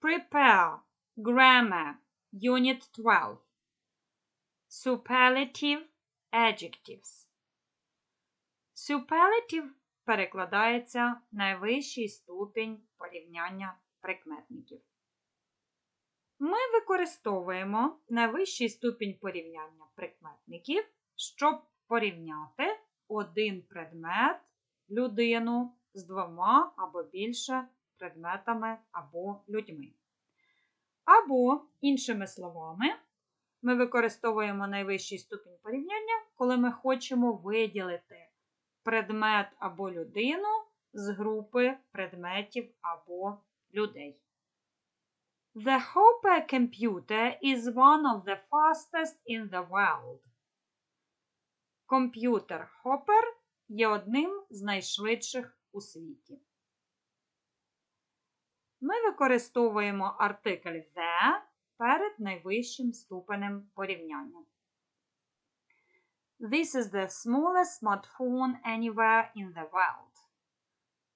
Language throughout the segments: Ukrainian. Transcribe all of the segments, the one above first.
Prepare. Grammar. Unit 12. Superlative adjectives. Superlative перекладається найвищий ступінь порівняння прикметників. Ми використовуємо найвищий ступінь порівняння прикметників, щоб порівняти один предмет, людину з двома або більше предметами або людьми. Або, іншими словами, ми використовуємо найвищий ступінь порівняння, коли ми хочемо виділити предмет або людину з групи предметів або людей. The Hopper computer is one of the fastest in the world. Комп'ютер Hopper є одним з найшвидших у світі. Ми використовуємо артикль the перед найвищим ступенем порівняння. This is the smallest smartphone anywhere in the world.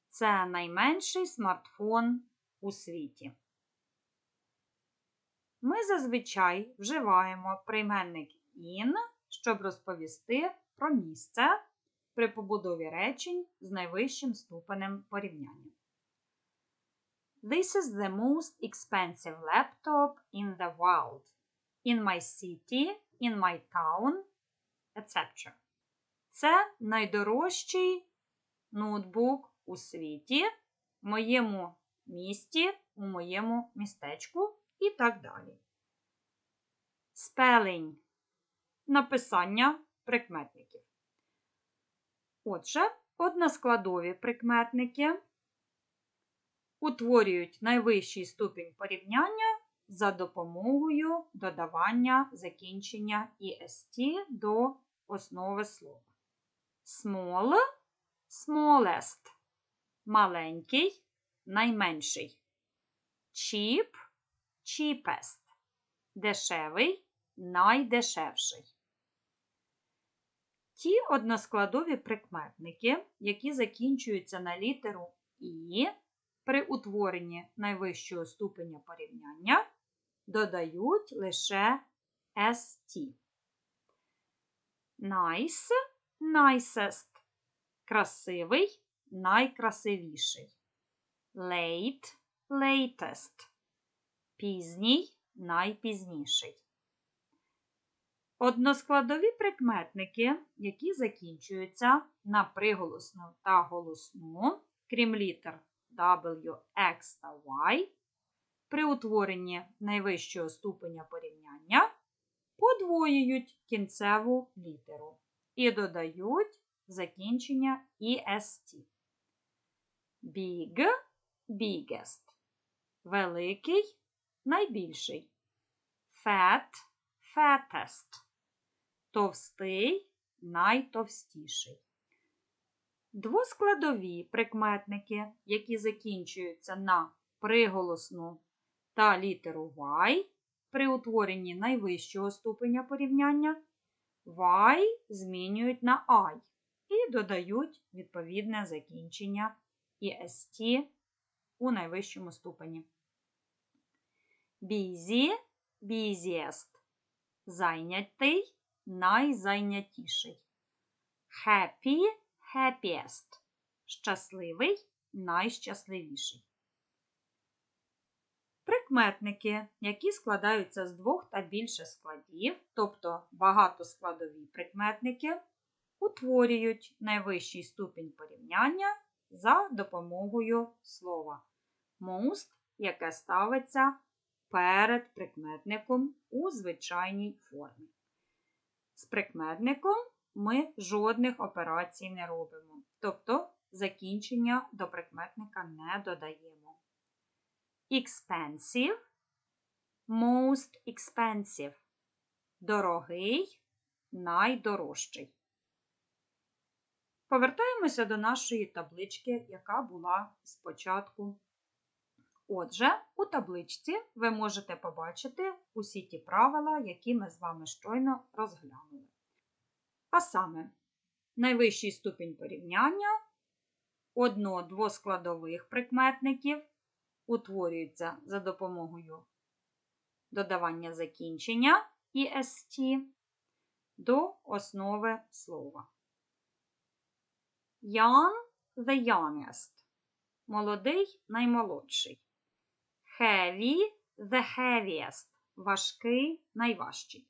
Це найменший смартфон у світі. Ми зазвичай вживаємо прийменник in, щоб розповісти про місце при побудові речень з найвищим ступенем порівняння. This is the most expensive laptop in the world. In my city, in my town, etc. Це найдорожчий ноутбук у світі, в моєму місті, у моєму містечку і так далі. Spelling написання прикметників. Отже, односкладові прикметники утворюють найвищий ступінь порівняння за допомогою додавання закінчення EST до основи слова. Small smallest маленький найменший. Cheap cheapest дешевий найдешевший. Ті односкладові прикметники, які закінчуються на літеру І, при утворенні найвищого ступеня порівняння додають лише ST. Nice nicest красивий найкрасивіший. Late latest пізній найпізніший. Односкладові прикметники, які закінчуються на приголосну та голосну, крім літер W, X та Y, при утворенні найвищого ступеня порівняння подвоюють кінцеву літеру і додають закінчення EST. Big biggest. Великий найбільший. Fat fattest. Товстий найтовстіший. Двоскладові прикметники, які закінчуються на приголосну та літеру Y, при утворенні найвищого ступеня порівняння, Y змінюють на I і додають відповідне закінчення EST у найвищому ступені. Busy busiest. Зайнятий найзайнятіший. Happy happiest. Щасливий найщасливіший. Прикметники, які складаються з двох та більше складів, тобто багатоскладові прикметники, утворюють найвищий ступінь порівняння за допомогою слова most, яке ставиться перед прикметником у звичайній формі. З прикметником ми жодних операцій не робимо, тобто закінчення до прикметника не додаємо. Expensive, most expensive. Дорогий, найдорожчий. Повертаємося до нашої таблички, яка була спочатку. Отже, у табличці ви можете побачити усі ті правила, які ми з вами щойно розглянули. А саме, найвищий ступінь порівняння одно-двоскладових прикметників утворюються за допомогою додавання закінчення «est» до основи слова. Young the youngest. Молодий наймолодший. Heavy the heaviest. Важкий найважчий.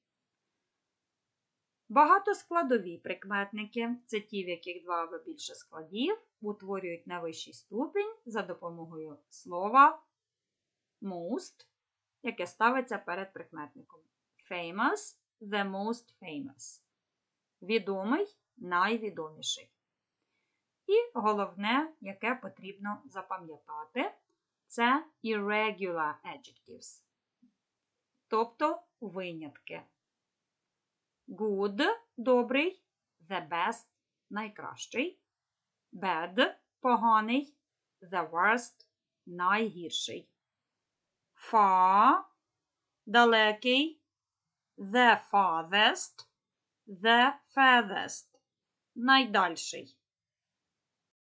Багатоскладові прикметники це ті, в яких два або більше складів утворюють найвищий ступінь за допомогою слова most, яке ставиться перед прикметником. Famous the most famous. Відомий найвідоміший. І головне, яке потрібно запам'ятати, це irregular adjectives, тобто винятки. Good добрий, the best найкращий, bad поганий, the worst найгірший. Far далекий, the farthest, the furthest найдальший.